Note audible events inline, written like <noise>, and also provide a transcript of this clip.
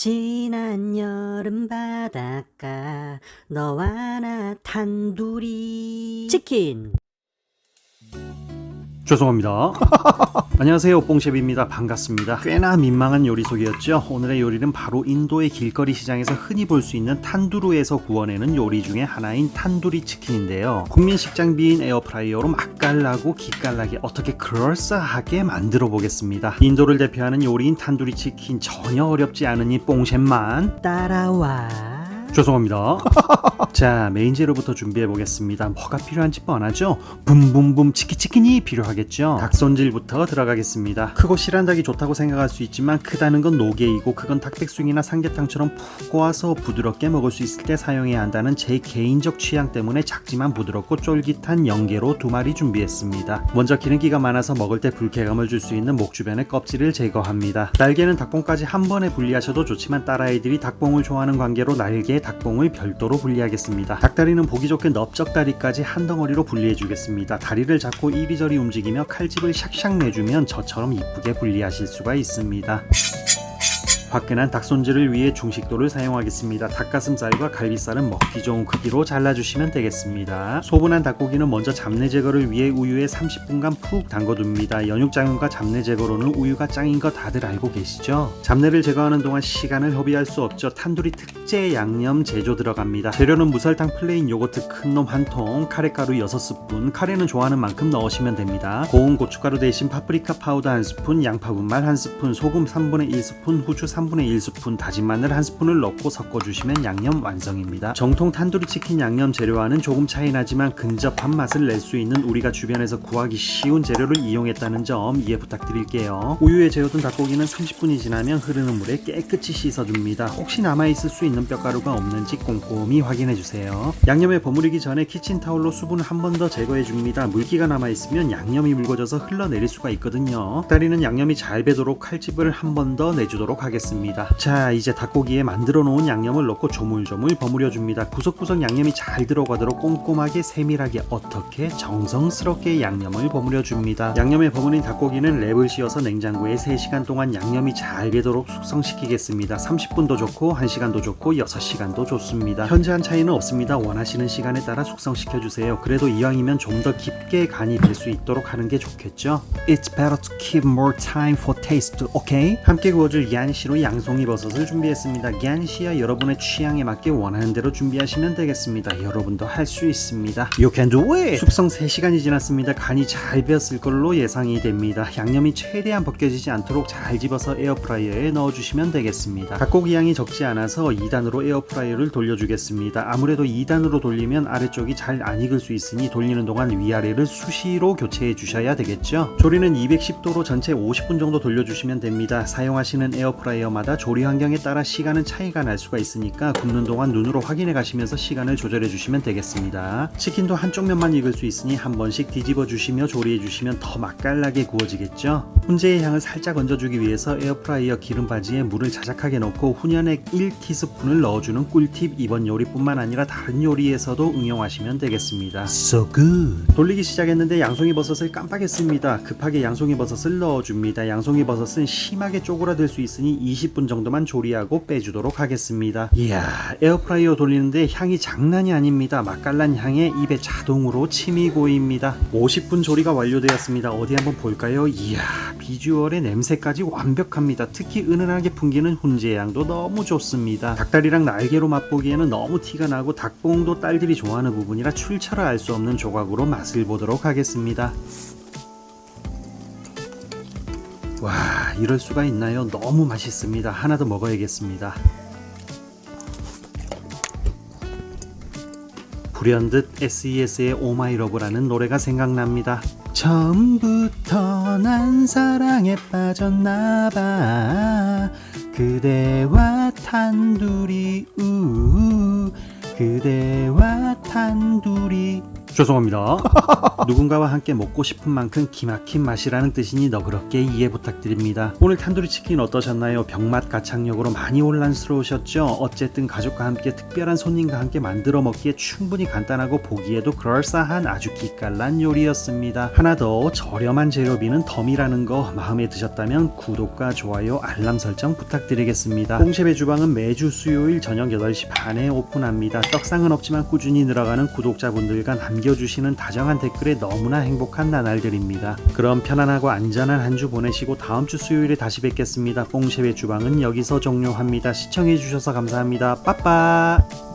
지난 여름 바닷가 너와 나 탄두리 치킨 죄송합니다. <laughs> 안녕하세요, 뽕셰프입니다. 반갑습니다. 꽤나 민망한 요리 소개였죠. 오늘의 요리는 바로 인도의 길거리 시장에서 흔히 볼 수 있는 탄두루에서 구워내는 요리 중에 하나인 탄두리 치킨인데요. 국민 식장비인 에어프라이어로 맛깔나고 기깔나게 어떻게 그럴싸하게 만들어 보겠습니다. 인도를 대표하는 요리인 탄두리 치킨 전혀 어렵지 않은 이 뽕셰프만 따라와 죄송합니다. <laughs> 자, 메인 재료부터 준비해 보겠습니다. 뭐가 필요한지 뻔하죠? 붐붐붐 치키치킨이 필요하겠죠? 닭 손질부터 들어가겠습니다. 크고 실한 닭이 좋다고 생각할 수 있지만 크다는 건 노게이고 그건 닭백숙이나 삼계탕처럼 푹 고아서 부드럽게 먹을 수 있을 때 사용해야 한다는 제 개인적 취향 때문에 작지만 부드럽고 쫄깃한 연계로 두 마리 준비했습니다. 먼저 기름기가 많아서 먹을 때 불쾌감을 줄 수 있는 목 주변의 껍질을 제거합니다. 날개는 닭봉까지 한 번에 분리하셔도 좋지만 딸아이들이 닭봉을 좋아하는 관계로 날개, 닭봉을 별도로 분리하겠습니다. 닭다리는 보기 좋게 넓적다리까지 한 덩어리로 분리해 주겠습니다. 다리를 잡고 이리저리 움직이며 칼집을 샥샥 내주면 저처럼 이쁘게 분리하실 수가 있습니다. 화끈한 닭 손질을 위해 중식도를 사용하겠습니다. 닭가슴살과 갈비살은 먹기 좋은 크기로 잘라주시면 되겠습니다. 소분한 닭고기는 먼저 잡내 제거를 위해 우유에 30분간 푹 담궈둡니다. 연육장육과 잡내 제거로는 우유가 짱인 거 다들 알고 계시죠? 잡내를 제거하는 동안 시간을 허비할 수 없죠. 탄두리 특제 양념 제조 들어갑니다. 재료는 무설탕 플레인 요거트 큰 놈 한 통, 카레가루 6스푼, 카레는 좋아하는 만큼 넣으시면 됩니다. 고운 고춧가루 대신 파프리카 파우더 한 스푼, 양파 분말 한 스푼, 소금 3분의 1스푼, 후추 3 분의 1스푼, 다진 마늘 한 스푼을 넣고 섞어주시면 양념 완성입니다. 정통 탄두리 치킨 양념 재료와는 조금 차이 나지만 근접한 맛을 낼 수 있는 우리가 주변에서 구하기 쉬운 재료를 이용했다는 점 이해 부탁드릴게요. 우유에 재워둔 닭고기는 30분이 지나면 흐르는 물에 깨끗이 씻어줍니다. 혹시 남아있을 수 있는 뼈가루가 없는지 꼼꼼히 확인해주세요. 양념에 버무리기 전에 키친타올로 수분을 한 번 더 제거해줍니다. 물기가 남아있으면 양념이 묽어져서 흘러내릴 수가 있거든요. 다리는 양념이 잘 배도록 칼집을 한 번 더 내주도록 하겠습니다. 자, 이제 닭고기에 만들어 놓은 양념을 넣고 조물조물 버무려 줍니다. 구석구석 양념이 잘 들어가도록 꼼꼼하게 세밀하게 어떻게 정성스럽게 양념을 버무려 줍니다. 양념에 버무린 닭고기는 랩을 씌워서 냉장고에 3시간 동안 양념이 잘 배도록 숙성시키겠습니다. 30분도 좋고 1시간도 좋고 6시간도 좋습니다. 현저한 차이는 없습니다. 원하시는 시간에 따라 숙성시켜 주세요. 그래도 이왕이면 좀 더 깊게 간이 될 수 있도록 하는 게 좋겠죠? It's better to keep more time for taste, okay? 함께 구워줄 얀시로 양송이 버섯을 준비했습니다. 얀시야 여러분의 취향에 맞게 원하는 대로 준비하시면 되겠습니다. 여러분도 할 수 있습니다. You can do it! 숙성 3시간이 지났습니다. 간이 잘 배었을 걸로 예상이 됩니다. 양념이 최대한 벗겨지지 않도록 잘 집어서 에어프라이어에 넣어주시면 되겠습니다. 닭고기 양이 적지 않아서 2단으로 에어프라이어를 돌려주겠습니다. 아무래도 2단으로 돌리면 아래쪽이 잘 안 익을 수 있으니 돌리는 동안 위아래를 수시로 교체해 주셔야 되겠죠. 조리는 210도로 전체 50분 정도 돌려주시면 됩니다. 사용하시는 에어프라이어 마다 조리 환경에 따라 시간은 차이가 날 수가 있으니까 굽는 동안 눈으로 확인해 가시면서 시간을 조절해 주시면 되겠습니다. 치킨도 한쪽 면만 익을 수 있으니 한 번씩 뒤집어 주시며 조리해 주시면 더 맛깔나게 구워지겠죠. 훈제의 향을 살짝 얹어주기 위해서 에어프라이어 기름 바지에 물을 자작하게 넣고 훈연액 1티스푼을 넣어주는 꿀팁 이번 요리뿐만 아니라 다른 요리에서도 응용하시면 되겠습니다. So good. 돌리기 시작했는데 양송이 버섯을 깜빡했습니다. 급하게 양송이 버섯을 넣어줍니다. 양송이 버섯은 심하게 쪼그라들 수 있으니 20분 정도만 조리하고 빼주도록 하겠습니다. 이야, 에어프라이어 돌리는데 향이 장난이 아닙니다. 맛깔난 향에 입에 자동으로 침이 고입니다. 50분 조리가 완료되었습니다. 어디 한번 볼까요? 이야, 비주얼의 냄새까지 완벽합니다. 특히 은은하게 풍기는 훈제 향도 너무 좋습니다. 닭다리랑 날개로 맛보기에는 너무 티가 나고 닭봉도 딸들이 좋아하는 부분이라 출처를 알 수 없는 조각으로 맛을 보도록 하겠습니다. 와, 이럴 수가 있나요? 너무 맛있습니다. 하나 더 먹어야겠습니다. 불현듯 SES의 오마이러브라는 노래가 생각납니다. 처음부터 난 사랑에 빠졌나봐 그대와 탄두리 우 그대와 탄두리 죄송합니다. <laughs> 누군가와 함께 먹고 싶은 만큼 기막힌 맛이라는 뜻이니 너그럽게 이해 부탁드립니다. 오늘 탄두리 치킨 어떠셨나요? 병맛 가창력으로 많이 혼란스러우셨죠? 어쨌든 가족과 함께 특별한 손님과 함께 만들어 먹기에 충분히 간단하고 보기에도 그럴싸한 아주 기깔난 요리였습니다. 하나 더 저렴한 재료비는 덤이라는 거 마음에 드셨다면 구독과 좋아요, 알람 설정 부탁드리겠습니다. 뽕셰의 주방은 매주 수요일 저녁 8시 반에 오픈합니다. 떡상은 없지만 꾸준히 늘어가는 구독자분들과 남겨 주시는 다정한 댓글에 너무나 행복한 나날들입니다. 그럼 편안하고 안전한 한 주 보내시고 다음 주 수요일에 다시 뵙겠습니다. 뽕셰의 주방은 여기서 종료합니다. 시청해주셔서 감사합니다. 빠빠!